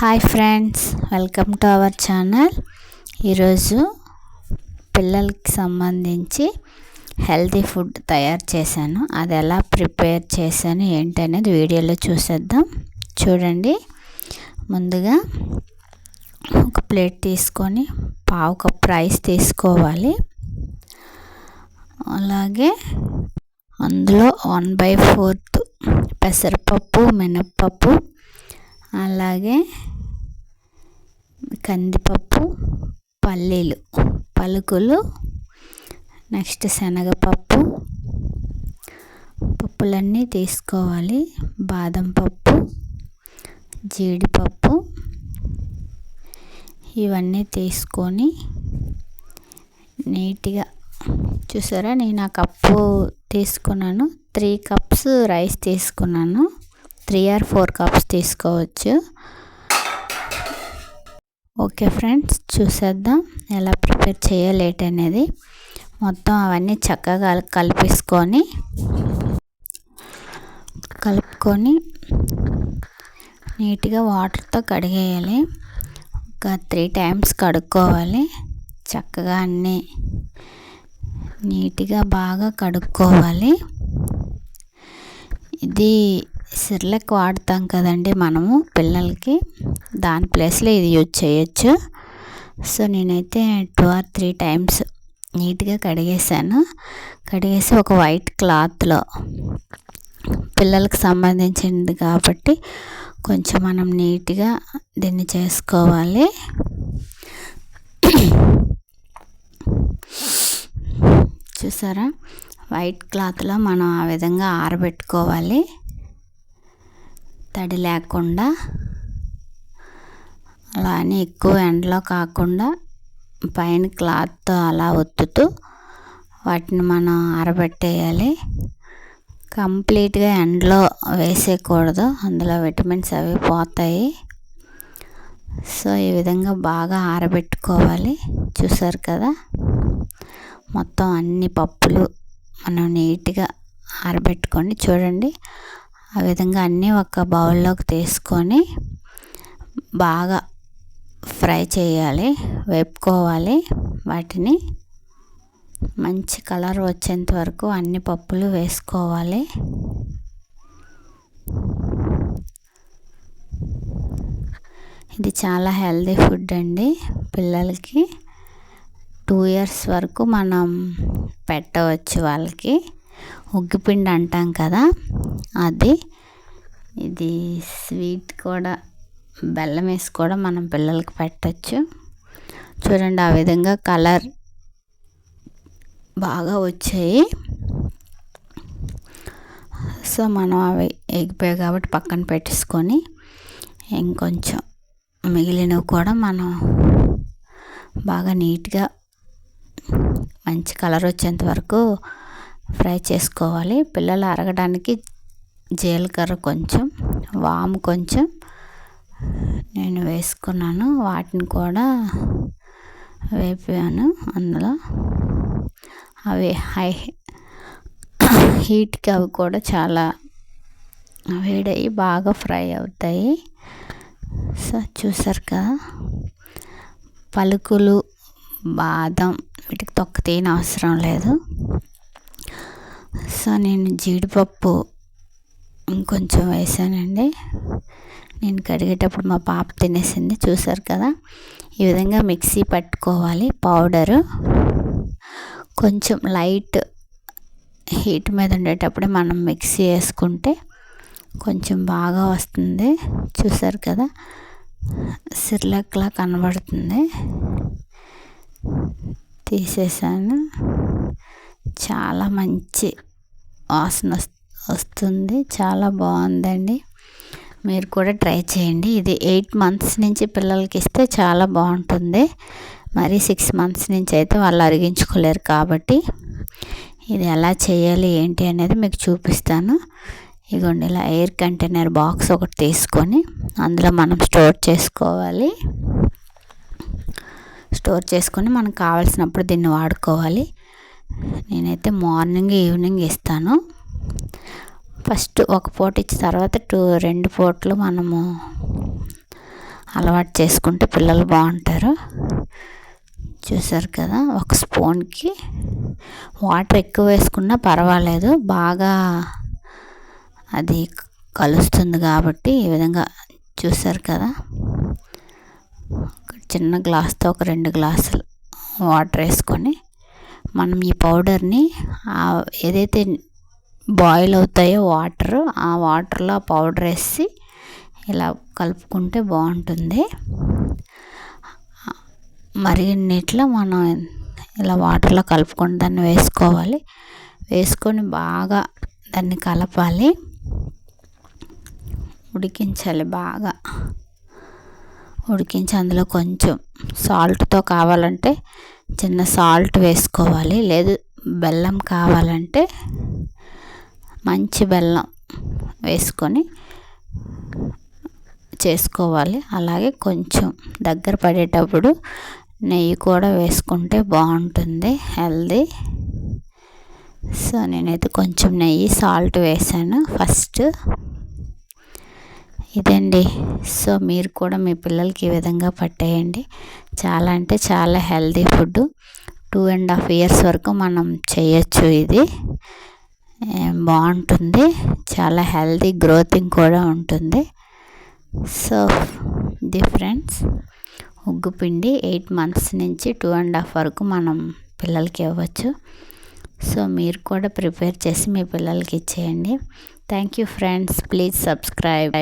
Hi friends welcome to our channel. ఈరోజు పిల్లలకి సంబంధించి హెల్తీ ఫుడ్ తయారు చేశాను. అది ఎలా ప్రిపేర్ చేశాను ఏంటనేది వీడియోలో చూసేద్దాం. చూడండి. ముందుగా ఒక ప్లేట్ తీసుకొని పావు కప్ రైస్ తీసుకోవాలి. అలాగే అందులో వన్ బై ఫోర్త్ పెసరపప్పు మినప్పప్పు అలాగే కందిపప్పు పల్లీలు పలుకులు నెక్స్ట్ శనగపప్పు. పప్పులన్నీ తీసుకోవాలి. బాదం పప్పు జీడిపప్పు ఇవన్నీ తీసుకొని నీట్గా చూసారా? నేను ఆ కప్పు తీసుకున్నాను. త్రీ కప్స్ రైస్ తీసుకున్నాను. త్రీ ఆర్ ఫోర్ కప్స్ తీసుకోవచ్చు. ఓకే ఫ్రెండ్స్ చూసేద్దాం ఎలా ప్రిపేర్ చేయలేట్ అనేది. మొత్తం అవన్నీ చక్కగా కలిపేసుకొని కలుపుకొని నీట్గా వాటర్తో కడిగేయాలి. ఒక త్రీ టైమ్స్ కడుక్కోవాలి. చక్కగా అన్నీ నీట్గా బాగా కడుక్కోవాలి. ఇది సిర్లెక్ వాడతాం కదండి మనము పిల్లలకి. దాని ప్లేస్లో ఇది యూజ్ చేయొచ్చు. సో నేనైతే టూ ఆర్ త్రీ టైమ్స్ నీట్గా కడిగేసాను కడిగేసి ఒక వైట్ క్లాత్లో పిల్లలకు సంబంధించింది కాబట్టి కొంచెం మనం నీట్గా దీన్ని చేసుకోవాలి. చూసారా? వైట్ క్లాత్లో మనం ఆ విధంగా ఆరబెట్టుకోవాలి. తడి లేకుండా అలా అని ఎక్కువ ఎండలో కాకుండా పైన క్లాత్తో అలా ఒత్తుతూ వాటిని మనం ఆరబెట్టేయాలి. కంప్లీట్గా ఎండలో వేసేయకూడదు. అందులో విటమిన్స్ అవి పోతాయి. సో ఈ విధంగా బాగా ఆరబెట్టుకోవాలి. చూసారు కదా? మొత్తం అన్ని పప్పులు మనం నీట్గా ఆరబెట్టుకొని చూడండి. ఆ విధంగా అన్నీ ఒక బౌల్లోకి తీసుకొని బాగా ఫ్రై చేయాలి వేపుకోవాలి. వాటిని మంచి కలర్ వచ్చేంత వరకు అన్ని పప్పులు వేసుకోవాలి. ఇది చాలా హెల్దీ ఫుడ్ అండి. పిల్లలకి టూ ఇయర్స్ వరకు మనం పెట్టవచ్చు వాళ్ళకి. ఉగ్గిపిండి అంటాం కదా అది ఇది స్వీట్ కూడా బెల్లం వేసి కూడా మనం పిల్లలకి పెట్టచ్చు. చూడండి ఆ విధంగా కలర్ బాగా వచ్చాయి. సో మనం అవి ఎగిపోయాయి కాబట్టి పక్కన పెట్టేసుకొని ఇంకొంచెం మిగిలినవి కూడా మనం బాగా నీట్గా మంచి కలర్ వచ్చేంత వరకు ఫ్రై చేసుకోవాలి. పిల్లలు అరగడానికి జీలకర్ర కొంచెం వాము కొంచెం నేను వేసుకున్నాను. వాటిని కూడా వేపాను అందులో. అవి హై హీట్కి అవి కూడా చాలా వేడయి బాగా ఫ్రై అవుతాయి. సో చూసారు కదా? పలుకులు బాదం వీటికి తొక్క తీయని అవసరం లేదు. సో నేను జీడిపప్పు ఇంకొంచెం వేసానండి. నేను కడిగేటప్పుడు మా పాప తినేసింది చూసారు కదా? ఈ విధంగా మిక్సీ పట్టుకోవాలి పౌడరు. కొంచెం లైట్ హీట్ మీద ఉండేటప్పుడే మనం మిక్సీ వేసుకుంటే కొంచెం బాగా వస్తుంది. చూసారు కదా? సిర్లక్లా కనబడుతుంది. తీసేసాను. చాలా మంచి వాసన వస్తుంది. చాలా బాగుందండి. మీరు కూడా ట్రై చేయండి. ఇది ఎయిట్ మంత్స్ నుంచి పిల్లలకి ఇస్తే చాలా బాగుంటుంది. మరి సిక్స్ మంత్స్ నుంచి అయితే వాళ్ళు అరిగించుకోలేరు కాబట్టి ఇది ఎలా చేయాలి ఏంటి అనేది మీకు చూపిస్తాను. ఇగోండి ఇలా ఎయిర్ కంటైనర్ బాక్స్ ఒకటి తీసుకొని అందులో మనం స్టోర్ చేసుకోవాలి. స్టోర్ చేసుకొని మనకు కావాల్సినప్పుడు దీన్ని వాడుకోవాలి. నేనైతే మార్నింగ్ ఈవినింగ్ ఇస్తాను. ఫస్ట్ ఒక పూట ఇచ్చిన తర్వాత టూ రెండు పూటలు మనము అలవాటు చేసుకుంటే పిల్లలు బాగుంటారు. చూసారు కదా ఒక స్పూన్కి వాటర్ ఎక్కువ వేసుకున్నా పర్వాలేదు. బాగా అది కలుస్తుంది కాబట్టి ఈ విధంగా చూసారు కదా. చిన్న గ్లాస్తో ఒక రెండు గ్లాసులు వాటర్ వేసుకొని మనం ఈ పౌడర్ని ఏదైతే బాయిల్ అవుతాయో వాటర్ ఆ వాటర్లో ఆ పౌడర్ వేసి ఇలా కలుపుకుంటే బాగుంటుంది. మరిగిన నీటిలో మనం ఇలా వాటర్లో కలుపుకొని దాన్ని వేసుకోవాలి. వేసుకొని బాగా దాన్ని కలపాలి. ఉడికించాలి బాగా. ఉడికించి అందులో కొంచెం సాల్ట్తో కావాలంటే చిన్న సాల్ట్ వేసుకోవాలి. లేదు బెల్లం కావాలంటే మంచి బెల్లం వేసుకొని చేసుకోవాలి. అలాగే కొంచెం దగ్గర పడేటప్పుడు నెయ్యి కూడా వేసుకుంటే బాగుంటుంది హెల్దీ. సో నేనైతే కొంచెం నెయ్యి సాల్ట్ వేసాను. ఫస్ట్ ఇదండి. సో మీరు కూడా మీ పిల్లలకి ఈ విధంగా పట్టేయండి. చాలా అంటే చాలా healthy food. Two and half years వరకు మనం చేయొచ్చు ఇది. బాగుంటుంది. చాలా హెల్దీ గ్రోతింగ్ కూడా ఉంటుంది. సో ది ఫ్రెండ్స్ ఉగ్గు పిండి ఎయిట్ మంత్స్ నుంచి టూ అండ్ హాఫ్ వరకు మనం పిల్లలకి ఇవ్వచ్చు. సో మీరు కూడా ప్రిపేర్ చేసి మీ పిల్లలకి ఇచ్చేయండి. Thank you friends please subscribe